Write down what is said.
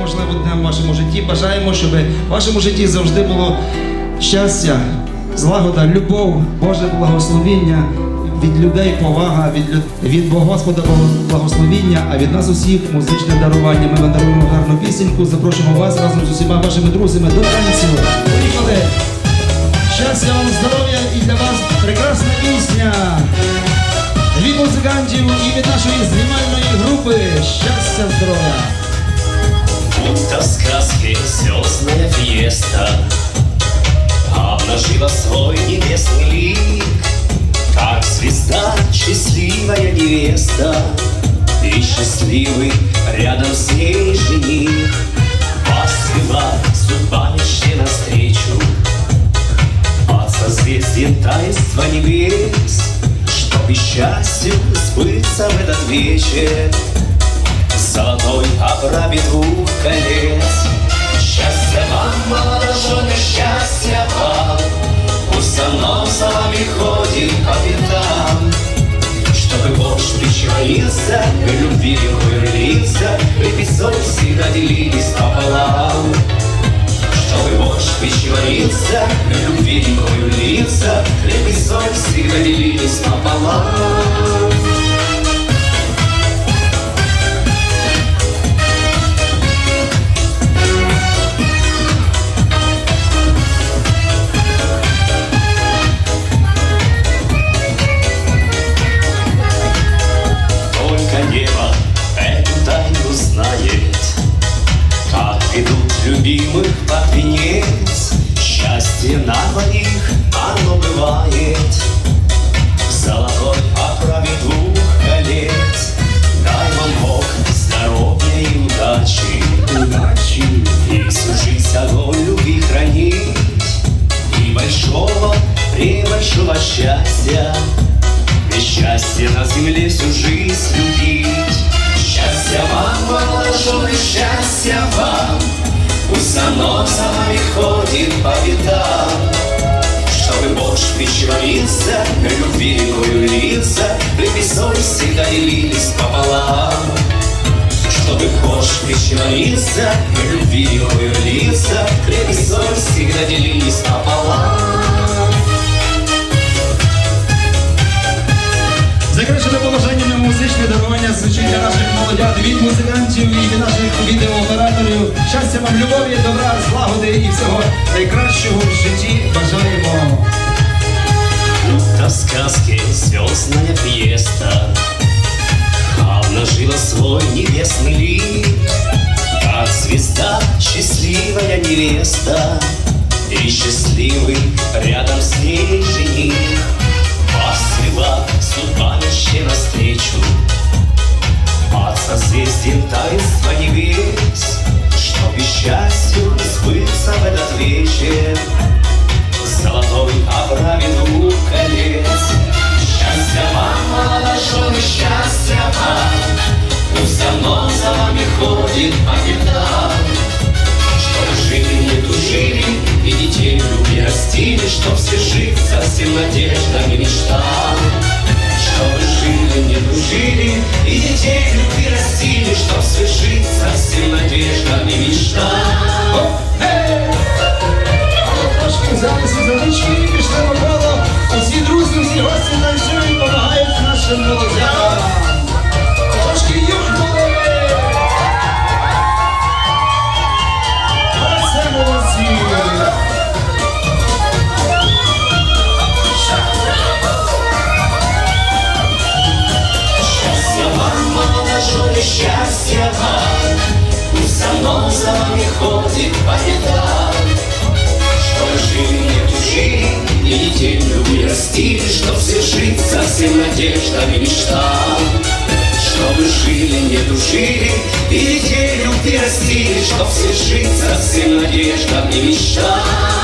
можливо, днем в вашому житті. Бажаємо, щоб в вашому житті завжди було щастя, злагода, любов, Боже благословіння. Від людей повага, від, від Господа благословіння, а від нас усіх музичне дарування. Ми вам даруємо гарну пісеньку. Запрошуємо вас разом з усіма вашими друзями до танцю. Поїхали! Щастя вам, здоров'я і для вас прекрасна пісня від музикантів і від нашої знімальної групи. Щастя, здоров'я! Будто в сказке звездная фиеста Обнажила свой небесный лик Как звезда счастливая невеста. И счастливый рядом с ней жених. Посвела судьба мечте навстречу. Под созвездием таинства небес Чтоб и счастью сбыться в этот вечер Золотой оправе двух колец. Счастья вам, молодожены, счастья вам Пусть оно за вами ходит по пятам Чтобы вождь причинился, к любви рылился И песок всегда делились пополам. Чтобы вождь причинился, к любви рылился И песок всегда делились пополам счастья. И счастье на земле всю жизнь любить. Счастья вам, молодожены, счастья вам. Пусть оно за вами ходит по пятам Чтобы причинился, к любви рекою и соль всегда делились пополам. Чтобы Бог причинился, к любви рекою и соль всегда делились пополам Закрашене побажаннями музичне дарування звучить для наших молодят від музикантів і від наших відеооператорів. Щастя вам, любові, добра, злагоди і всього найкращого в житті бажаємо. Будто в сказке звездная фиеста Обнажила свой небесный лик Как звезда счастливая невеста И счастливый рядом с ней Мечте навстречу. Под созвездием таинства небес Чтоб и счастью сбыться в этот вечер. Золотой оправе двух колец. Счастья вам, молодожены, счастья вам. Пусть оно за вами ходит по пятам Чтоб жили, не тужили И детей любви растили Чтоб все жить со всем надеждам не тужили И детей любви растили молодожены, счастья вам Пусть оно за вами ходит по пятам Чтобы жили, не тужили И детей в любви растили Чтоб со всем надеждам и мечтам Чтобы жили, не тужили И детей в любви растили Чтоб со всем надеждам и мечтам